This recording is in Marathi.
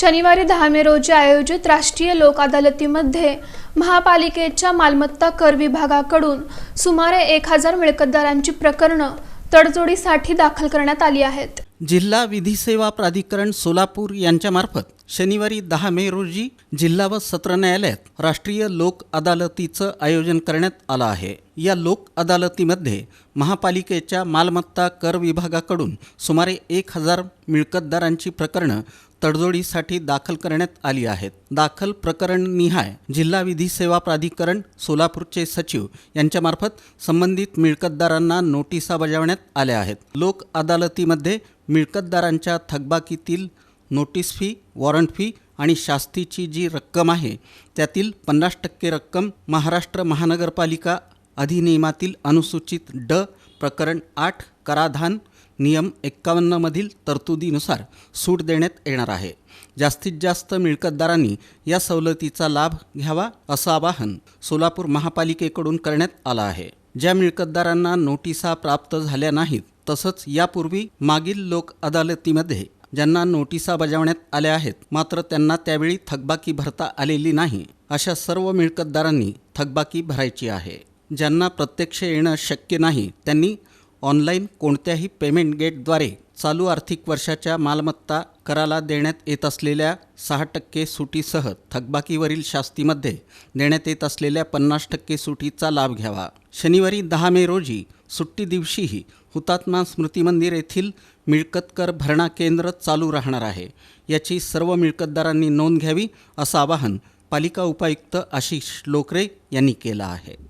शनिवारी दहा मे रोजी आयोजित राष्ट्रीय लोक अदालतीमध्ये महापालिकेच्या मालमत्ता कर विभागाकडून सुमारे एक हजार मिळकतदारांची प्रकरणं तडजोडीसाठी दाखल करण्यात आली आहेत. जिल्हा विधी सेवा प्राधिकरण सोलापूर यांच्यामार्फत शनिवारी दहा मे रोजी जिल्हा व सत्र न्यायालयात राष्ट्रीय लोक अदालतीचं आयोजन करण्यात आलं आहे. या लोक अदालतीमध्ये महापालिकेच्या मालमत्ता कर विभागाकडून सुमारे एक हजार मिळकतदारांची प्रकरणं तडजोडीसाठी दाखल करण्यात आली आहेत. दाखल प्रकरण निहाय जिल्हा विधी सेवा प्राधिकरण सोलापूरचे सचिव यांच्यामार्फत संबंधित मिळकतदारांना नोटिसा बजावण्यात आल्या आहेत. लोक अदालतीमध्ये मिळकतदारांच्या थकबाकीतील नोटीस फी वॉरंट फी आणि शास्तीची जी रक्कम आहे त्यातील पन्नास टक्के रक्कम महाराष्ट्र महानगरपालिका अधिनियमातील अनुसूचित ड प्रकरण आठ कराधान नियम एक्कावन्नमधील तरतुदीनुसार सूट देण्यात येणार आहे. जास्तीत जास्त मिळकतदारांनी या सवलतीचा लाभ घ्यावा असं आवाहन सोलापूर महापालिकेकडून करण्यात आलं आहे. ज्या मिळकतदारांना नोटिसा प्राप्त झाल्या नाहीत तसंच यापूर्वी मागील लोक अदालतीमध्ये ज्यांना नोटिसा बजावण्यात आल्या आहेत मात्र त्यांना त्यावेळी थकबाकी भरता आलेली नाही. अशा सर्व मिळकतदारांनी थकबाकी भरायची आहे. ज्यांना प्रत्यक्ष येणं शक्य नाही त्यांनी ऑनलाईन कोणत्याही पेमेंट गेटद्वारे चालू आर्थिक वर्षाच्या मालमत्ता कराला देण्यात येत असलेल्या सहा टक्के सुटीसह थकबाकीवरील शास्तीमध्ये देण्यात येत असलेल्या पन्नास टक्के सुटीचा लाभ घ्यावा. शनिवारी दहा मे रोजी सुट्टी दिवशीही हुतात्मा स्मृती मंदिर येथील मिळकतकर भरणा केंद्र चालू राहणार आहे. याची सर्व मिळकतदारांनी नोंद घ्यावी असं आवाहन पालिका उपायुक्त आशिष लोकरे यांनी केलं आहे.